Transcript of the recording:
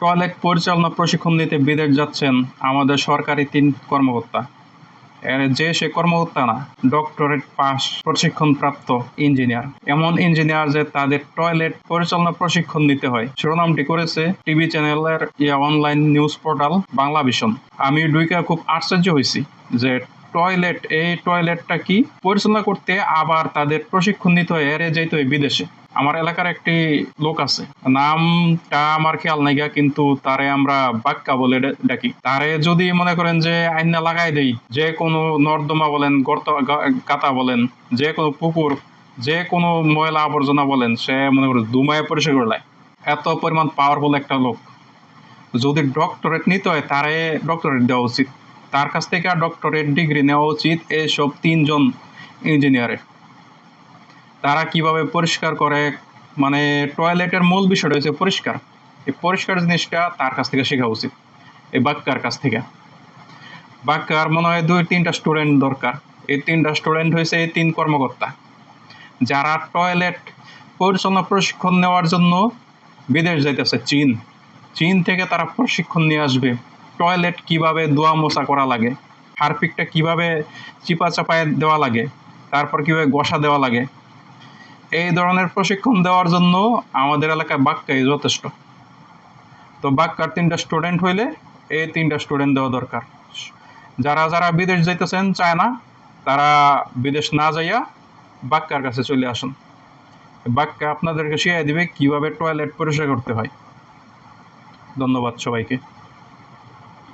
Toilet পরিচালনা প্রশিক্ষণ নিতে বিদেশ যাচ্ছেন আমাদের সরকারি তিন কর্মকর্তা। এর যে সে কর্মকর্তা না, ডক্টরেট পাস প্রশিক্ষণপ্রাপ্ত ইঞ্জিনিয়ার। এমন ইঞ্জিনিয়ার যে তাদের টয়লেট পরিচালনা প্রশিক্ষণ নিতে হয়। শিরোনামটি করেছে টিভি চ্যানেলের ইয়া online news portal Bangla Vision. আমি ডুইকা খুব আশ্চর্য হয়েছি যে টয়লেট, এই টয়লেটটা কি? পরিচালনা করতে আবার তাদের প্রশিক্ষণ নিতে হয়, এরে যেতে হয় বিদেশে। আমার এলাকার একটি লোক আছে। নামটা আমার খেয়াল নাই গা, কিন্তু তারে আমরা বাক্কা বলে ডাকি। তারে যদি মনে করেন যে আইনা লাগাই দেই যে কোনো নর্দমা বলেন গর্ত কাতা বলেন যে কোনো পুকুর যে কোনো ময়লা আবর্জনা বলেন সে মনে করেন দুমায় পরিষ্কার করে এত পরিমাণ পাওয়ারফুল একটা লোক। যদি ডক্টরেট নিতে হয় তারে ডক্টরেট দেওয়া উচিত। তার কাছ থেকে ডক্টরেট ডিগ্রি নেওয়া উচিত এইসব তিনজন ইঞ্জিনিয়ারের তারা কীভাবে পরিষ্কার করে মানে টয়লেটের মূল বিষয়টা হচ্ছে পরিষ্কার। এই পরিষ্কার জিনিসটা তার কাছ থেকে শেখা উচিত, এই বাক্যার কাছ থেকে। বাক্কার মনে হয় দুই, তিনটা স্টুডেন্ট দরকার। এই তিনটা স্টুডেন্ট হয়েছে এই তিন কর্মকর্তা। যারা টয়লেট পরিচালনা প্রশিক্ষণ নেওয়ার জন্য বিদেশ যাইতেছে, চীন। চীন থেকে তারা প্রশিক্ষণ নিয়ে আসবে টয়লেট কীভাবে দোয়া মোছা করা লাগে হারপিকটা কীভাবে চিপা চাপায় দেওয়া লাগে, তারপর কীভাবে গসা দেওয়া লাগে। এই ধরনের প্রশিক্ষণ দেওয়ার জন্য আমাদের এলাকায় বাক্কাই যথেষ্ট। তো বাক্কার তিনটা স্টুডেন্ট হইলে এই তিনটা স্টুডেন্ট দেওয়া দরকার। যারা যারা বিদেশ যাইতেছেন, চায় না, তারা বিদেশ না যাইয়া বাক্কার কাছে চলে আসুন। বাক্কা আপনাদেরকে শিখিয়ে দিবে কীভাবে টয়লেট পরিষ্কার করতে হয়। ধন্যবাদ সবাইকে।